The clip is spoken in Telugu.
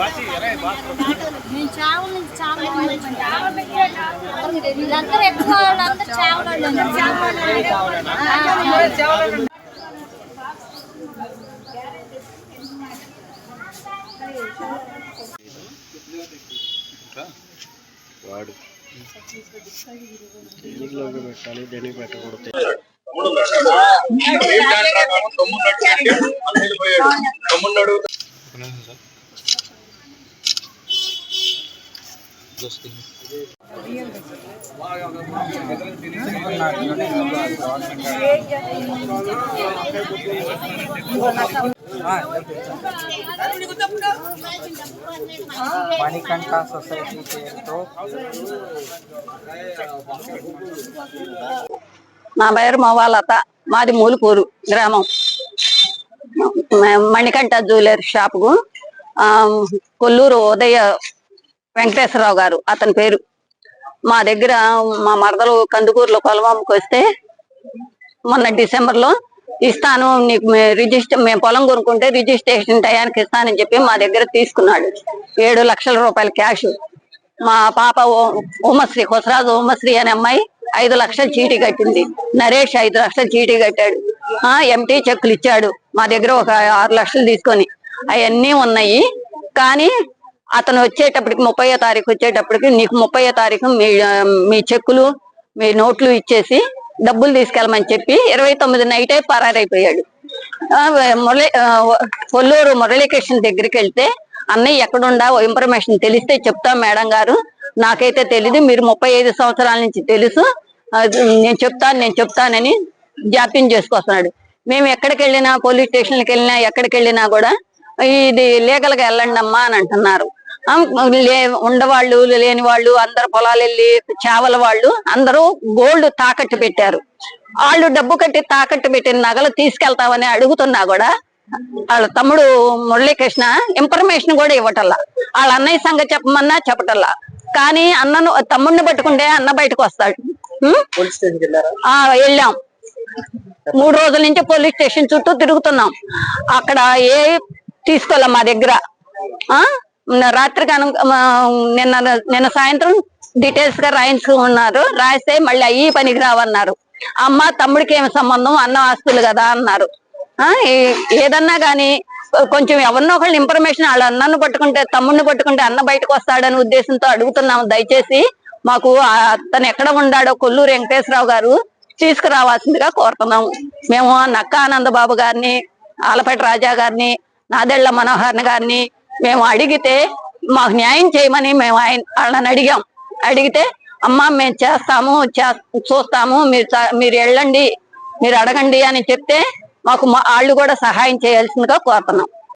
మేము చావుల నుంచి చావులు వీళ్ళందరూ ఎక్కువ వాళ్ళందరూ చావులు వాడు దీనిలోకి పెట్టాలి దీనికి పెట్టకూడదు మణికంఠ సొసైటీ పేరుతో నా పేరు మవాలత. మాది మూలుకూరు గ్రామం. మణికంఠ జ్యువెలరీ షాప్కు కొల్లూరు ఉదయ వెంకటేశ్వరరావు గారు అతని పేరు. మా దగ్గర మా మరదలు కందుకూరులో కొలవాముకి వస్తే మొన్న డిసెంబర్లో ఇస్తాను నీకు రిజిస్టర్ మేము పొలం కొనుక్కుంటే రిజిస్ట్రేషన్ టయానికి ఇస్తానని చెప్పి మా దగ్గర తీసుకున్నాడు. ఏడు లక్షల రూపాయల క్యాష్. మా పాప ఉమశ్రీ కొసరాజు ఉమశ్రీ అనే అమ్మాయి ఐదు లక్షల చీటీ కట్టింది. నరేష్ ఐదు లక్షల చీటీ కట్టాడు. ఆ ఎంటీ చెక్కులు ఇచ్చాడు. మా దగ్గర ఒక ఆరు లక్షలు తీసుకొని. అవన్నీ ఉన్నాయి. కానీ అతను వచ్చేటప్పటికి ముప్పయో తారీఖు వచ్చేటప్పటికి నీకు ముప్పయో తారీఖు మీ మీ చెక్కులు మీ నోట్లు ఇచ్చేసి డబ్బులు తీసుకెళ్ళమని చెప్పి ఇరవై తొమ్మిది నైటే పరారైపోయాడు. మురళి కొల్లూరు మురళీకృష్ణ దగ్గరికి వెళ్తే అన్నయ్య ఎక్కడుండా? ఓ ఇన్ఫర్మేషన్ తెలిస్తే చెప్తాం మేడం గారు. నాకైతే తెలీదు మీరు ముప్పై ఐదు సంవత్సరాల నుంచి తెలుసు. నేను చెప్తాను నేను చెప్తానని జాప్యం చేసుకొస్తున్నాడు. మేము ఎక్కడికి వెళ్ళినా పోలీస్ స్టేషన్కి వెళ్ళినా ఎక్కడికి వెళ్ళినా కూడా ఇది లీగల్గా వెళ్ళండి అమ్మా అని అంటున్నారు. ఉండవాళ్ళు లేని వాళ్ళు అందరు పొలాలు వెళ్ళి చేవల వాళ్ళు అందరూ గోల్డ్ తాకట్టు పెట్టారు. వాళ్ళు డబ్బు కట్టి తాకట్టు పెట్టిన నగలు తీసుకెళ్తామని అడుగుతున్నా కూడా వాళ్ళ తమ్ముడు మురళీకృష్ణ ఇన్ఫర్మేషన్ కూడా ఇవ్వటల్లా. వాళ్ళ అన్నయ్య సంగతి చెప్పమన్నా చెప్పటల్లా. కానీ అన్నను తమ్ముడిని పట్టుకుంటే అన్న బయటకు వస్తాడు. ఆ వెళ్ళాం. మూడు రోజుల నుంచి పోలీస్ స్టేషన్ చుట్టూ తిరుగుతున్నాం. అక్కడ ఏ తీసుకోలే మా దగ్గర. రాత్రి కను నిన్న నిన్న సాయంత్రం డీటెయిల్స్గా రాయించుకున్నారు రాస్తే మళ్ళీ అయ్యి పనికి రావన్నారు. అమ్మ తమ్ముడికి ఏమి సంబంధం? అన్న ఆస్తులు కదా అన్నారు. ఆ ఏదన్నా గాని కొంచెం ఎవరినో ఒకళ్ళు ఇన్ఫర్మేషన్ వాళ్ళ అన్నను పట్టుకుంటే తమ్ముడిని పట్టుకుంటే అన్న బయటకు వస్తాడని ఉద్దేశంతో అడుగుతున్నాము. దయచేసి మాకు అతను ఎక్కడ ఉండాడో కొల్లూరు వెంకటేశ్వరరావు గారు తీసుకురావాల్సిందిగా కోరుతున్నాము. మేము నక్క ఆనంద బాబు గారిని ఆలపేట రాజా గారిని నాదెళ్ళ మనోహర్ గారిని మేము అడిగితే మాకు న్యాయం చేయమని మేము ఆయన వాళ్ళని అడిగాం. అడిగితే అమ్మ మేము చేస్తాము చే- చూస్తాము మీరు మీరు వెళ్ళండి మీరు అడగండి అని చెప్తే మాకు మా- వాళ్ళు కూడా సహాయం చేయాల్సిందిగా కోరుతున్నాం.